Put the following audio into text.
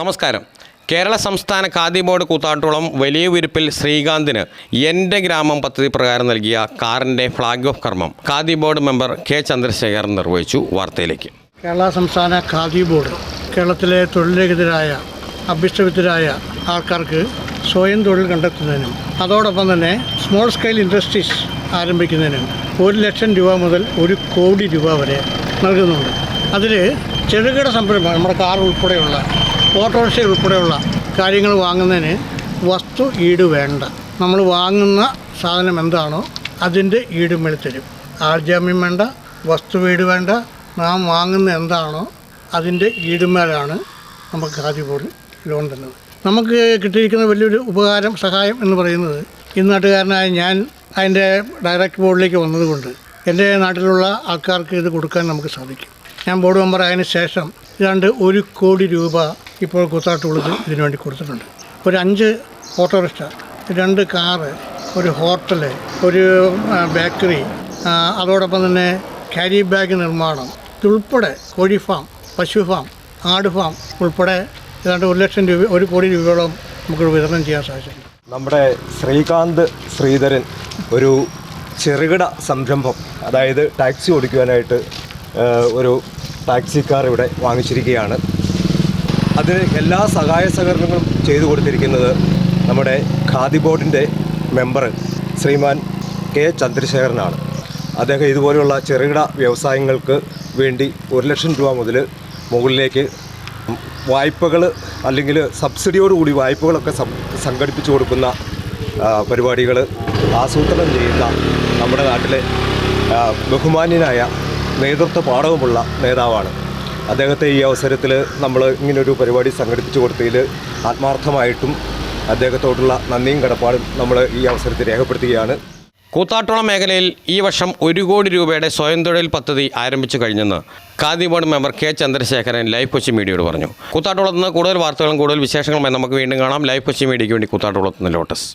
നമസ്കാരം. കേരള സംസ്ഥാന ഖാദി ബോർഡ് കൂത്താട്ടുളം വലിയ വിരിപ്പിൽ ശ്രീകാന്തിന് എന്റെ ഗ്രാമം പദ്ധതി പ്രകാരം നൽകിയ കാറിന്റെ ഫ്ലാഗ് ഓഫ് കർമ്മം. Khadi board member K Chandrasekharan നിർവഹിച്ചു വാർത്തയിലേക്ക്. കേരള സംസ്ഥാന ഖാദി ബോർഡ് കേരളത്തിലെ തൊഴിലരഹിതരായ അഭ്യസ്തവിദ്യരായ ആൾക്കാർക്ക് സ്വയം തൊഴിൽ കണ്ടെത്തുന്നതിനും അതോടൊപ്പം തന്നെ സ്മോൾ സ്കെയിൽ ഇൻഡസ്ട്രീസ് ആരംഭിക്കുന്നതിനും ഒരു ലക്ഷം രൂപ മുതൽ ഒരു കോടി രൂപ വരെ നൽകുന്നുണ്ട്. അതിൽ ചെറുകിട സംരംഭം നമ്മുടെ കാർ ഉൾപ്പെടെയുള്ള ഓട്ടോറിക്ഷ ഉൾപ്പെടെയുള്ള കാര്യങ്ങൾ വാങ്ങുന്നതിന് വസ്തു ഈട് വേണ്ട. നമ്മൾ വാങ്ങുന്ന സാധനം എന്താണോ അതിന്റെ ഈട് തരും. ആൾജാമ്യം വേണ്ട വസ്തു വീട് വേണ്ട നാം വാങ്ങുന്ന എന്താണോ അതിന്റെ ഈടുമേലാണ് നമുക്ക് ബോർഡ് ലോൺ തന്നത് നമുക്ക് കിട്ടിയിരിക്കുന്ന വലിയൊരു ഉപകാരം സഹായം എന്ന് പറയുന്നത് ഈ നാട്ടുകാരനായ ഞാൻ അതിന്റെ ഡയറക്റ്റ് ബോർഡിലേക്ക് വന്നതുകൊണ്ട് എന്റെ നാട്ടിലുള്ള ആൾക്കാർക്ക് ഇത് കൊടുക്കാൻ നമുക്ക് സാധിക്കും. ഞാൻ ബോർഡ് മെമ്പർ ആയതിനു ശേഷം ഏതാണ്ട് ഒരു കോടി രൂപ ഇപ്പോൾ കൂത്താട്ടുള്ളത് ഇതിനു വേണ്ടി കൊടുത്തിട്ടുണ്ട്. ഒരു അഞ്ച് ഓട്ടോറിക്ഷ രണ്ട് കാറ് ഒരു ഹോട്ടൽ ഒരു ബേക്കറി അതോടൊപ്പം തന്നെ ക്യാരി ബാഗ് നിർമ്മാണം. ഇതുൾപ്പെടെ കോഴി ഫാം പശു ഫാം ആട് ഫാം ഉൾപ്പെടെ ഏതാണ്ട് ഒരു ലക്ഷം രൂപ ഒരു കോടി രൂപയോളം നമുക്ക് വിതരണം ചെയ്യാൻ സാധിച്ചിട്ടുണ്ട്. നമ്മുടെ ശ്രീകാന്ത് ശ്രീധരൻ ഒരു ചെറുകിട സംരംഭം അതായത് ടാക്സി ഓടിക്കുവാനായിട്ട് ഒരു ടാക്സിക്കാർ കാർ ഇവിടെ വാങ്ങിച്ചിരിക്കുകയാണ്. അതിന് എല്ലാ സഹായ സഹകരണങ്ങളും ചെയ്തു കൊടുത്തിരിക്കുന്നത് നമ്മുടെ ഖാദി ബോർഡിന്റെ മെമ്പർ ശ്രീമാൻ കെ ചന്ദ്രശേഖരനാണ്. അദ്ദേഹം ഇതുപോലെയുള്ള ചെറുകിട വ്യവസായങ്ങൾക്ക് വേണ്ടി ഒരു ലക്ഷം രൂപ മുതൽ മുകളിലേക്ക് വായ്പകൾ അല്ലെങ്കിൽ സബ്സിഡിയോടുകൂടി വായ്പകളൊക്കെ സംഘടിപ്പിച്ചു കൊടുക്കുന്ന പരിപാടികൾ ആസൂത്രണം ചെയ്യുന്ന നമ്മുടെ നാട്ടിലെ ബഹുമാന്യനായ നേതൃത്വ പാഠവുമുള്ള നേതാവാണ്. അദ്ദേഹത്തെ ഈ അവസരത്തിൽ നമ്മൾ ഇങ്ങനൊരു പരിപാടി സംഘടിപ്പിച്ചു കൊടുത്തതിൽ ആത്മാർത്ഥമായിട്ടും അദ്ദേഹത്തോടുള്ള നന്ദിയും കടപ്പാടും നമ്മൾ ഈ അവസരത്തിൽ രേഖപ്പെടുത്തുകയാണ്. കൂത്താട്ടോളം മേഖലയിൽ ഈ വർഷം ഒരു കോടി രൂപയുടെ സ്വയം തൊഴിൽ പദ്ധതി ആരംഭിച്ചു കഴിഞ്ഞെന്ന് Khadi board member K Chandrasekharan live Kochi മീഡിയയോട് പറഞ്ഞു. കൂത്താട്ടുളത്ത് നിന്ന് കൂടുതൽ വാർത്തകളും കൂടുതൽ വിശേഷങ്ങളുമായി നമുക്ക് വീണ്ടും കാണാം. ലൈവ് കൊച്ചി മീഡിയയ്ക്ക് വേണ്ടി കൂത്താട്ടുളത്ത് നിന്ന് ലോട്ടസ്.